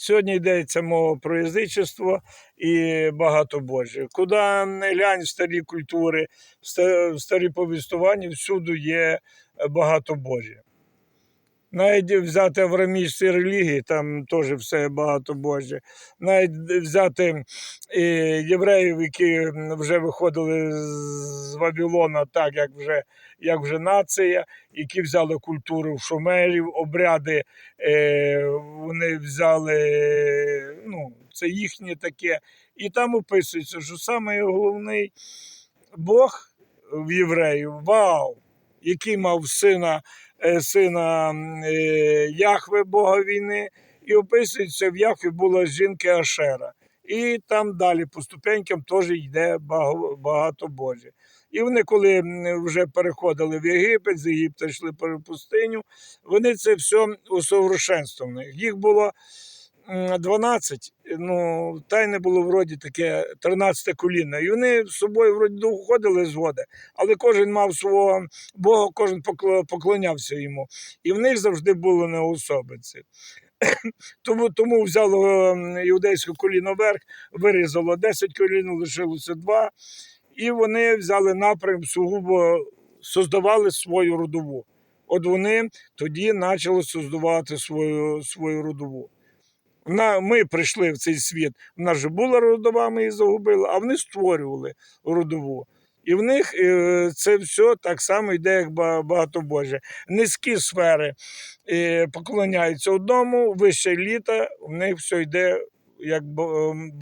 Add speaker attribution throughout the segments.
Speaker 1: Сьогодні йдеться мова про язичество і багатобожжя. Куди не глянь старі культури, ста- старі повістування, всюди є багатобожжя. Навіть взяти аврамічні релігії, там теж все багатобожжя. Навіть взяти е, євреїв, які вже виходили з Вавилона, так як вже, як вже нація, які взяли культуру шумерів, обряди е, вони взяли, ну, це їхнє таке. І там описується, що саме Бог в євреїв, вау, який мав сина, е, сина е, Яхве, Бога війни, і описується, в Яхве була жінка Ашера. І там далі по ступенькам теж йде багато Боже. І вони, коли вже переходили в Єгипет, з Єгипта йшли перед пустиню, вони це все усовершенствували. Їх було 12, ну, тайне було вроді таке 13 коліна. І вони з собою вроді доходили згоди, але кожен мав свого Бога, кожен поклонявся йому. І в них завжди було неособиці. Тому, тому взяло іудейське коліно вверх, вирізало 10 колін, лишилося 2. І вони взяли напрям сугубо создавали свою родову. От вони тоді почали создавати свою, свою родову. На, ми прийшли в цей світ. У нас же була родова, ми її загубили, а вони створювали родову. І в них е, це все так само йде, як ба- багатобожжя. Низькі сфери е, поклоняються одному, вище літа, в них все йде як ба- ем.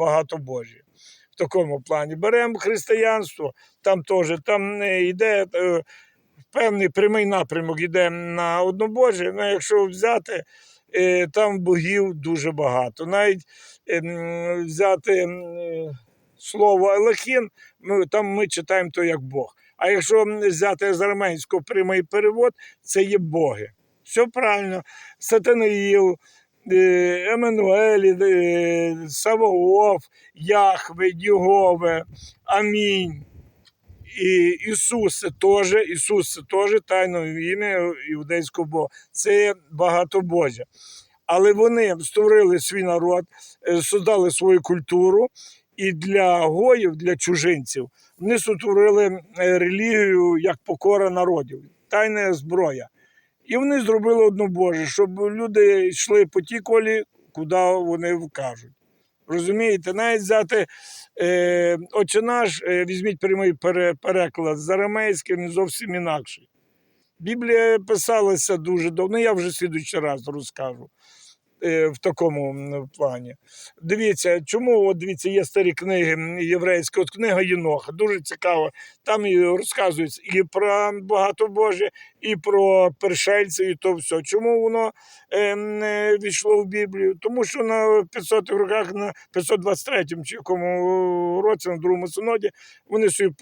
Speaker 1: В такому плані. Беремо християнство, там теж там е, йде е, певний прямий напрямок йде на однобожжя. Ну, якщо взяти, там богів дуже багато. Навіть е, взяти е, слово Елохін, ми, там ми читаємо то як Бог. А якщо взяти з арменського прямий перевод, це є боги. Все правильно. Сатанаїл, е, Еммануелі, е, Яхве, Дігове, Амінь. І Ісус теж, Ісус теж тайне ім'я іудейського Бога. Це багатобожжя. Але вони створили свій народ, е, создали свою культуру, і для гоїв, для чужинців, вони сотворили е, релігію як покора народів, тайна зброя. І вони зробили одну Боже, щоб люди йшли по тій колі, куди вони вкажуть. Розумієте, навіть взяти е, Отче наш, е, візьміть прямий переклад з арамейським, зовсім інакший. Біблія писалася дуже давно, я вже слідуючий раз розкажу в такому плані. Дивіться, чому от дивіться, є старі книги єврейські, от книга Єноха, дуже цікаво. Там і розказується і про багатобожжя, і про першельців, і то все. Чому воно е, не війшло в Біблію? Тому що на 500 роках, на 523 чи якому році, на другому синоді, вони собі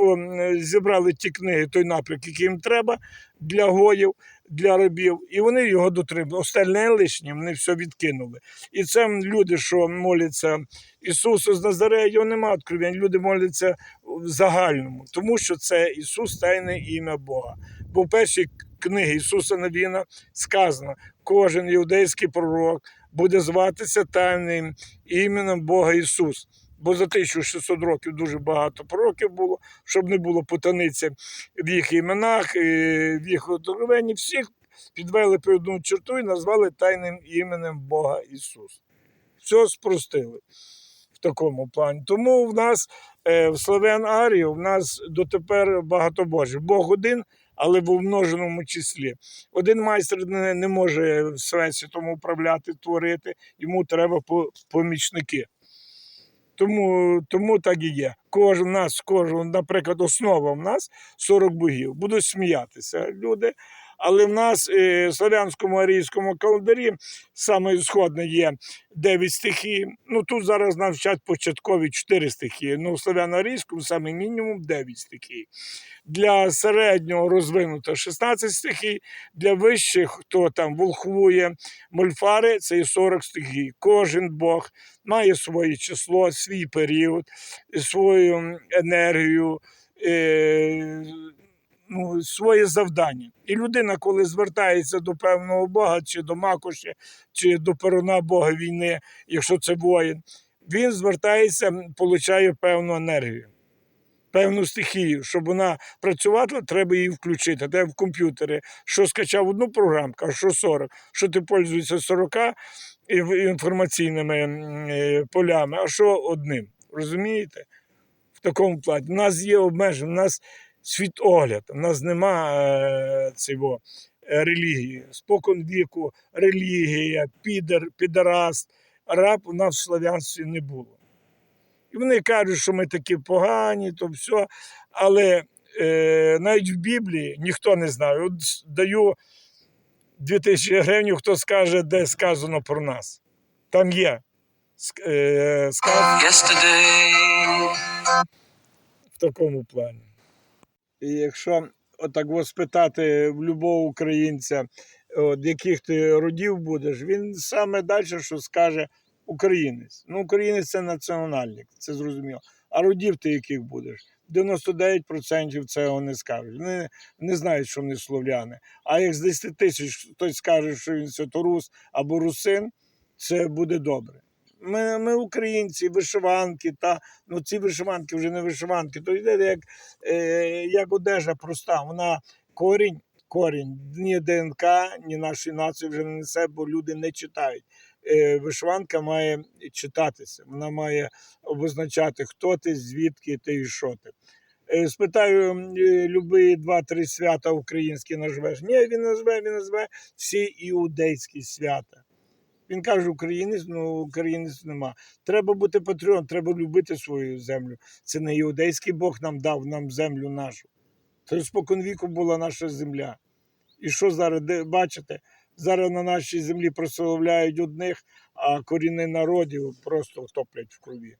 Speaker 1: зібрали ті книги, той напрямок, який їм треба для гоїв, для рабів, і вони його дотримали. Остальне лишнє вони все відкинули. І це люди, що моляться Ісусу з Назарея, його немає откровень. Люди моляться в загальному, тому що це Ісус тайне ім'я Бога. Бо в першій книгі Ісуса Навіна сказано, кожен іудейський пророк буде зватися тайним іменем Бога Ісус. Бо за 1600 років дуже багато пророків було, щоб не було путаниці в їх іменах, е, в їх откровенні. Всіх підвели під одну черту і назвали тайним іменем Бога Ісус. Все спростили в такому плані. Тому в нас е, в Славян Арію в нас дотепер багато Божих. Бог один, але в умноженому числі. Один майстер не, не може всесвітом управляти, творити, йому треба по- помічники. Тому, тому так і є. Кожен нас, кожен, наприклад, основа в нас 40 богів. Будуть сміятися люди. Але в нас е, в славянському арійському календарі саме сходне є 9 стихій. Ну тут зараз нам вчать початкові 4 стихії. Ну, в славяно-арійському саме мінімум 9 стихій. Для середнього розвинуто 16 стихій, для вищих, хто там волхвує, мольфари, це і 40 стихій. Кожен Бог має своє число, свій період, свою енергію. Ну, своє завдання. І людина, коли звертається до певного Бога, чи до Макоші, чи до перуна Бога війни, якщо це воїн, він звертається, получає певну енергію. Певну стихію, щоб вона працювала, треба її включити. Де в комп'ютері, що скачав одну програмку, а що 40, що ти пользуєшся 40 інформаційними е, полями, а що одним. Розумієте? В такому плані. У нас є обмеження, у нас світогляд, у нас нема е, цього, е, релігії. Спокон віку, релігія, підер, підараст, раб у нас в слав'янстві не було. І вони кажуть, що ми такі погані, то все. Але е, навіть в Біблії ніхто не знає. От даю 2000 гривень, хто скаже, де сказано про нас. Там є е, сказано в такому плані. І якщо отак от спитати в любого українця, от, яких ти родів будеш, він саме далі, що скаже українець. Ну, українець це національник, це зрозуміло. А родів ти яких будеш? 99% цього не скажуть. Вони не знають, що вони слов'яни. А як з 10 тисяч хтось скаже, що він святорус або русин, це буде добре. Ми, ми українці, вишиванки, та ну ці вишиванки вже не вишиванки, то йде як, е, як одежа проста. Вона корінь, корінь, ні ДНК, ні нашої нації вже не несе, бо люди не читають. Е, вишиванка має читатися, вона має обозначати, хто ти, звідки ти і що ти. Е, Спитаю, е, любі два-три свята українські назвеш. Ні, він назве, він назве всі іудейські свята. Він каже, українець, ну українець нема. Треба бути патріотом, треба любити свою землю. Це не іудейський Бог нам дав нам землю нашу. Це споконвіку була наша земля. І що зараз бачите? Зараз на нашій землі прославляють одних, а корінні народів просто топлять в крові.